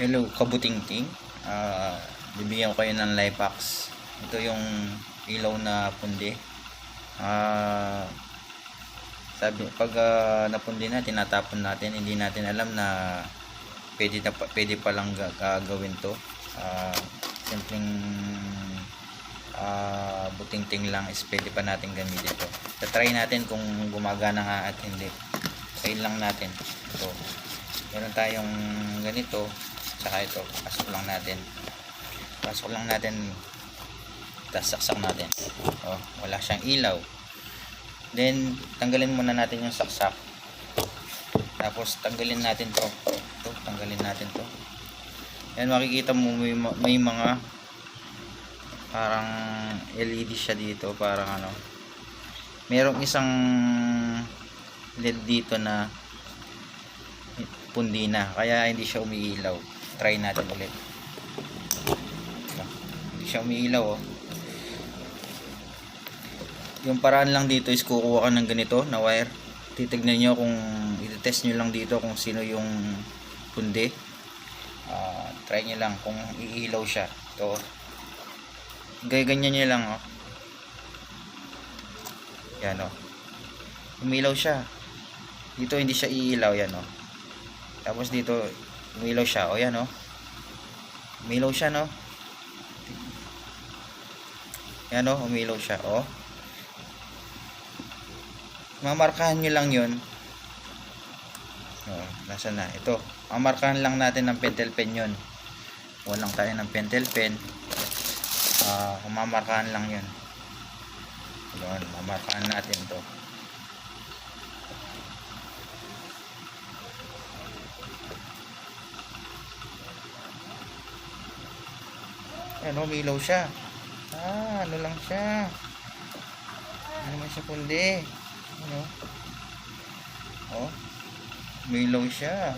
Hello, kabutingting. Ah, bibigyan ko kayo ng life hacks. Ito yung ilaw na pundi. Ah, sabi, pag ah, napundi na, tinatapon natin. Hindi natin alam na pwede, na, pwede palang ga- gagawin to. Ah, simpleng ah, butingting lang is pwede pa natin gamitin to. Tatry natin kung gumagana nga at hindi. Try lang natin. Ito. Meron tayong ganito. Tsaka ito. Pasok lang natin. Pasok lang natin. Tapos saksak natin. Oh, wala siyang ilaw. Then, tanggalin muna natin yung saksak. Tapos, tanggalin natin to. Ito, tanggalin natin to. Yan, makikita mo may, ma- may mga parang LED siya dito. Parang ano. Merong isang LED dito na pundi na. Kaya hindi siya umiilaw. Try natin ulit. Ito. Hindi siya umiilaw oh. Yung paraan lang dito is kukuha ka ng ganito na wire. Titignan nyo kung i-test nyo lang dito kung sino yung pundi. Ah, try nyo lang kung iilaw siya. Ito. Gaya ganyan nyo lang oh. Yan oh. Umilaw siya. Dito hindi siya iilaw yan oh. Tapos dito umilaw siya. O yan oh. Umilaw siya no. Yan oh, umilaw siya oh. Mamarkahan nyo lang yun. Oh, nasa na? Ito. Mamarkahan lang natin ng pentel pen yun. Walang tayo ng pentel pen. Ah, mamarkahan lang yun. Yun, mamarkahan natin to. Ano, umilaw siya. Ah, ano lang siya. Ano naman siya pundi. Ano? Oh. Umilaw siya.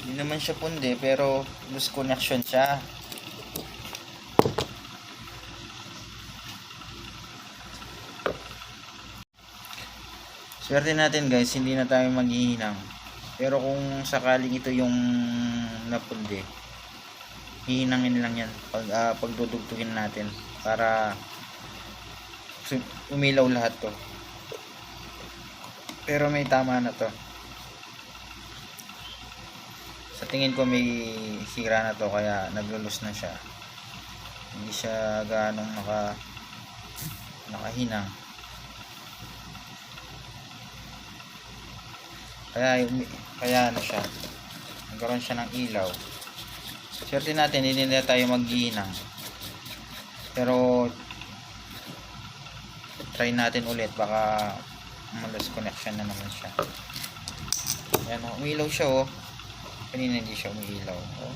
Hindi naman siya pundi, pero loose connection siya. Swerte natin guys, hindi na tayo maghihinang. Pero kung sakaling ito yung napundi, hihinangin lang yan pag ah, pagdudugtugin natin para umilaw lahat to. Pero may tama na to. Sa tingin ko may sira na to kaya naglulus na siya. Hindi siya ganong naka nakahinang. Kaya kaya ano siya. Nagkaroon siya ng ilaw. Swerte natin hindi na tayo maghihinang. Pero try natin ulit baka malos connection na naman siya. Ayan, oh, umilaw siya oh. Kanina hindi siya umilaw. Oh.